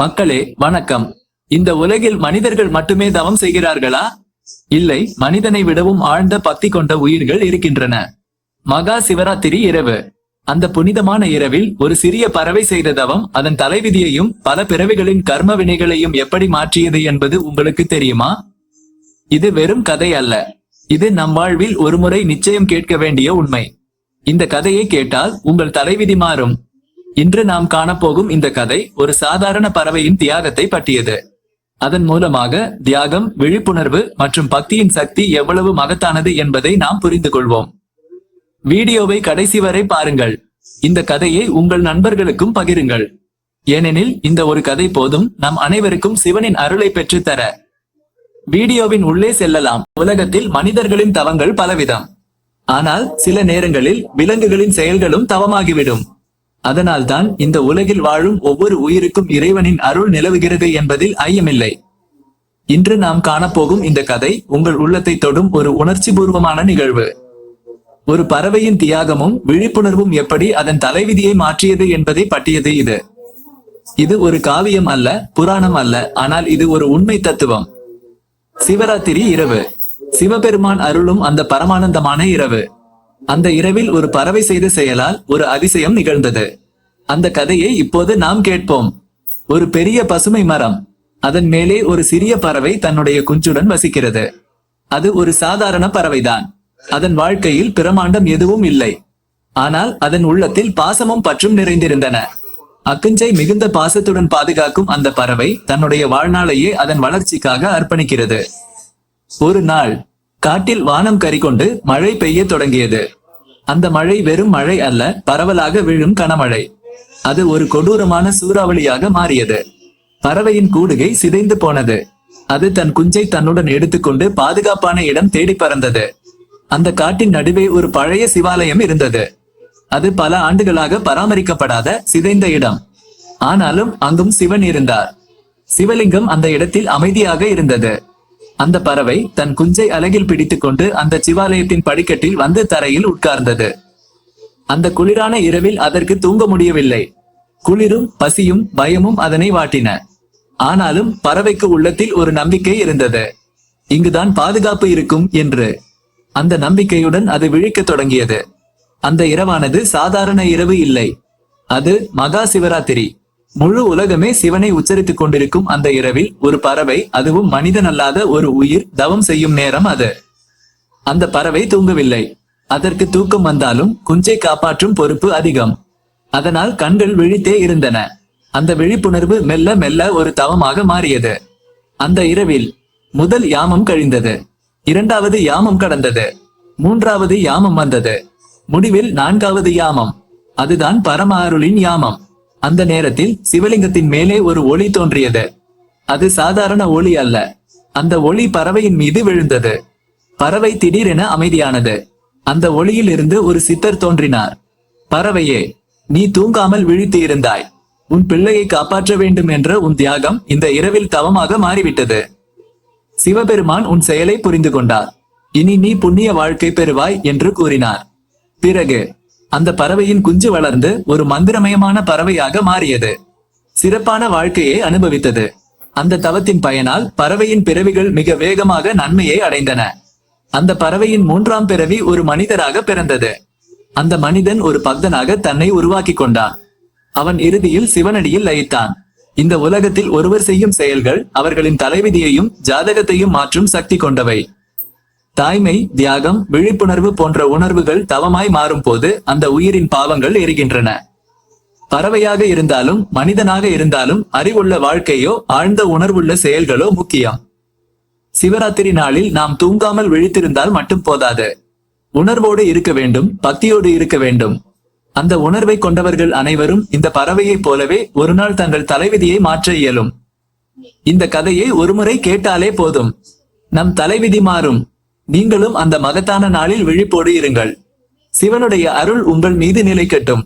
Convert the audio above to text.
மக்களே வணக்கம். இந்த உலகில் மனிதர்கள் மட்டுமே தவம் செய்கிறார்களா? இல்லை மனிதனை விடவும் ஆழ்ந்த பக்தி கொண்ட உயிர்கள் இருக்கின்றன. மகா சிவராத்திரி இரவு. அந்த புனிதமான இரவில் ஒரு சிறிய பறவை செய்த தவம் அதன் தலைவிதியையும் பல பிறவிகளின் கர்ம வினைகளையும் எப்படி மாற்றியது என்பது உங்களுக்கு தெரியுமா? இது வெறும் கதை அல்ல. இது நம் வாழ்வில் ஒருமுறை நிச்சயம் கேட்க வேண்டிய உண்மை. இந்த கதையை கேட்டால் உங்கள் தலைவிதி மாறும். இன்று நாம் காணப்போகும் இந்த கதை ஒரு சாதாரண பறவையின் தியாகத்தை பற்றியது. அதன் மூலமாக தியாகம் விழிப்புணர்வு மற்றும் பக்தியின் சக்தி எவ்வளவு மகத்தானது என்பதை நாம் புரிந்து கொள்வோம். வீடியோவை கடைசி வரை பாருங்கள். இந்த கதையை உங்கள் நண்பர்களுக்கும் பகிருங்கள். ஏனெனில் இந்த ஒரு கதை போதும் நம் அனைவருக்கும் சிவனின் அருளை பெற்றுத் தர. வீடியோவின் உள்ளே செல்லலாம். உலகத்தில் மனிதர்களின் தவங்கள் பலவிதம். ஆனால் சில நேரங்களில் விலங்குகளின் செயல்களும் தவமாகிவிடும். அதனால்தான் இந்த உலகில் வாழும் ஒவ்வொரு உயிருக்கும் இறைவனின் அருள் நிலவுகிறது என்பதில் ஐயமில்லை. இன்று நாம் காணப்போகும் இந்த கதை உங்கள் உள்ளத்தை தொடும் ஒரு உணர்ச்சி பூர்வமான நிகழ்வு. ஒரு பறவையின் தியாகமும் விழிப்புணர்வும் எப்படி அதன் தலைவிதியை மாற்றியது என்பதை பட்டியது இது. இது ஒரு காவியம் அல்ல புராணம் அல்ல ஆனால் இது ஒரு உண்மை தத்துவம். சிவராத்திரி இரவு. சிவபெருமான் அருளும் அந்த பரமானந்தமான இரவு. அந்த இரவில் ஒரு பறவை செய்த செயலால் ஒரு அதிசயம் நிகழ்ந்தது. அந்த கதையை இப்போது நாம் கேட்போம். ஒரு பெரிய பசுமை மரம். அதன் மேலே ஒரு சிறிய பறவை தன்னுடைய குஞ்சுடன் வசிக்கிறது. அது ஒரு சாதாரண பறவைதான். அதன் வாழ்க்கையில் பிரமாண்டம் எதுவும் இல்லை. ஆனால் அதன் உள்ளத்தில் பாசமும் பற்றும் நிறைந்திருந்தன. அக்குஞ்சை மிகுந்த பாசத்துடன் பாதுகாக்கும் அந்த பறவை தன்னுடைய வாழ்நாளையே அதன் வளர்ச்சிக்காக அர்ப்பணிக்கிறது. ஒரு நாள் காட்டில் வானம் கரிகொண்டு மழை பெய்ய தொடங்கியது. அந்த மழை வெறும் மழை அல்ல பரவலாக விழும் கனமழை. அது ஒரு கொடூரமான சூறாவளியாக மாறியது. பறவையின் கூடுகை சிதைந்து போனது. அது தன் குஞ்சை தன்னுடன் எடுத்துக்கொண்டு பாதுகாப்பான இடம் தேடி பறந்தது. அந்த காட்டின் நடுவே ஒரு பழைய சிவாலயம் இருந்தது. அது பல ஆண்டுகளாக பராமரிக்கப்படாத சிதைந்த இடம். ஆனாலும் அங்கும் சிவன் இருந்தார். சிவலிங்கம் அந்த இடத்தில் அமைதியாக இருந்தது. அந்த பறவை தன் குஞ்சை அலகில் பிடித்துக்கொண்டு அந்த சிவாலயத்தின் படிக்கட்டில் வந்து தரையில் உட்கார்ந்தது. அந்த குளிரான இரவில் அதற்கு தூங்க முடியவில்லை. குளிரும் பசியும் பயமும் அதனை வாட்டின. ஆனாலும் பறவைக்கு உள்ளத்தில் ஒரு நம்பிக்கை இருந்தது. இங்குதான் பாதுகாப்பு இருக்கும் என்று. அந்த நம்பிக்கையுடன் அது விழிக்கத் தொடங்கியது. அந்த இரவானது சாதாரண இரவு இல்லை. அது மகா சிவராத்திரி. முழு உலகமே சிவனை உச்சரித்துக் கொண்டிருக்கும் அந்த இரவில் ஒரு பறவை அதுவும் மனிதன் அல்லாத ஒரு உயிர் தவம் செய்யும் நேரம் அது. அந்த பறவை தூங்கவில்லை. அதற்கு தூக்கம் வந்தாலும் குஞ்சை காப்பாற்றும் பொறுப்பு அதிகம். அதனால் கண்கள் விழித்தே இருந்தன. அந்த விழிப்புணர்வு மெல்ல மெல்ல ஒரு தவமாக மாறியது. அந்த இரவில் முதல் யாமம் கழிந்தது. இரண்டாவது யாமம் கடந்தது. மூன்றாவது யாமம் வந்தது. முடிவில் நான்காவது யாமம். அதுதான் பரமாருளின் யாமம். அந்த நேரத்தில் சிவலிங்கத்தின் மேலே ஒரு ஒளி தோன்றியது. அது சாதாரண ஒளி அல்ல. அந்த ஒளி பறவையின் மீது விழுந்தது. பறவை திடீரென அமைதியானது. அந்த ஒளியில் இருந்து ஒரு சித்தர் தோன்றினார். பறவையே நீ தூங்காமல் விழித்து இருந்தாய் உன் பிள்ளையை காப்பாற்ற வேண்டும் என்ற உன் தியாகம் இந்த இரவில் தவமாக மாறிவிட்டது. சிவபெருமான் உன் செயலை புரிந்து கொண்டார். இனி நீ புண்ணிய வாழ்க்கை பெறுவாய் என்று கூறினார். பிறகு அந்த பறவையின் குஞ்சு வளர்ந்து ஒரு மந்திரமயமான பறவையாக மாறியது. சிறப்பான வாழ்க்கையை அனுபவித்தது. அந்த தவத்தின் பயனால் பறவையின் பிறவிகள் மிக வேகமாக நன்மையை அடைந்தன. அந்த பறவையின் மூன்றாம் பிறவி ஒரு மனிதராக பிறந்தது. அந்த மனிதன் ஒரு பக்தனாக தன்னை உருவாக்கி கொண்டான். அவன் இறுதியில் சிவனடியில் லயித்தான். இந்த உலகத்தில் ஒருவர் செய்யும் செயல்கள் அவர்களின் தலைவிதியையும் ஜாதகத்தையும் மாற்றும் சக்தி கொண்டவை. தாய்மை தியாகம் விழிப்புணர்வு போன்ற உணர்வுகள் தவமாய் மாறும் போது அந்த உயிரின் பாவங்கள் எரிகின்றன. பறவையாக இருந்தாலும் மனிதனாக இருந்தாலும் அறிவுள்ள வாழ்க்கையோ ஆழ்ந்த உணர்வுள்ள செயல்களோ முக்கியம். சிவராத்திரி நாளில் நாம் தூங்காமல் விழித்திருந்தால் மட்டும் போதாது. உணர்வோடு இருக்க வேண்டும் பக்தியோடு இருக்க வேண்டும். அந்த உணர்வை கொண்டவர்கள் அனைவரும் இந்த பறவையைப் போலவே ஒரு நாள் தங்கள் தலைவிதியை மாற்ற இயலும். இந்த கதையை ஒருமுறை கேட்டாலே போதும். நம் தலைவிதி மாறும். நீங்களும் அந்த மகத்தான நாளில் விழிப்போடு இருங்கள். சிவனுடைய அருள் உங்கள் மீது நிலைக்கட்டும்.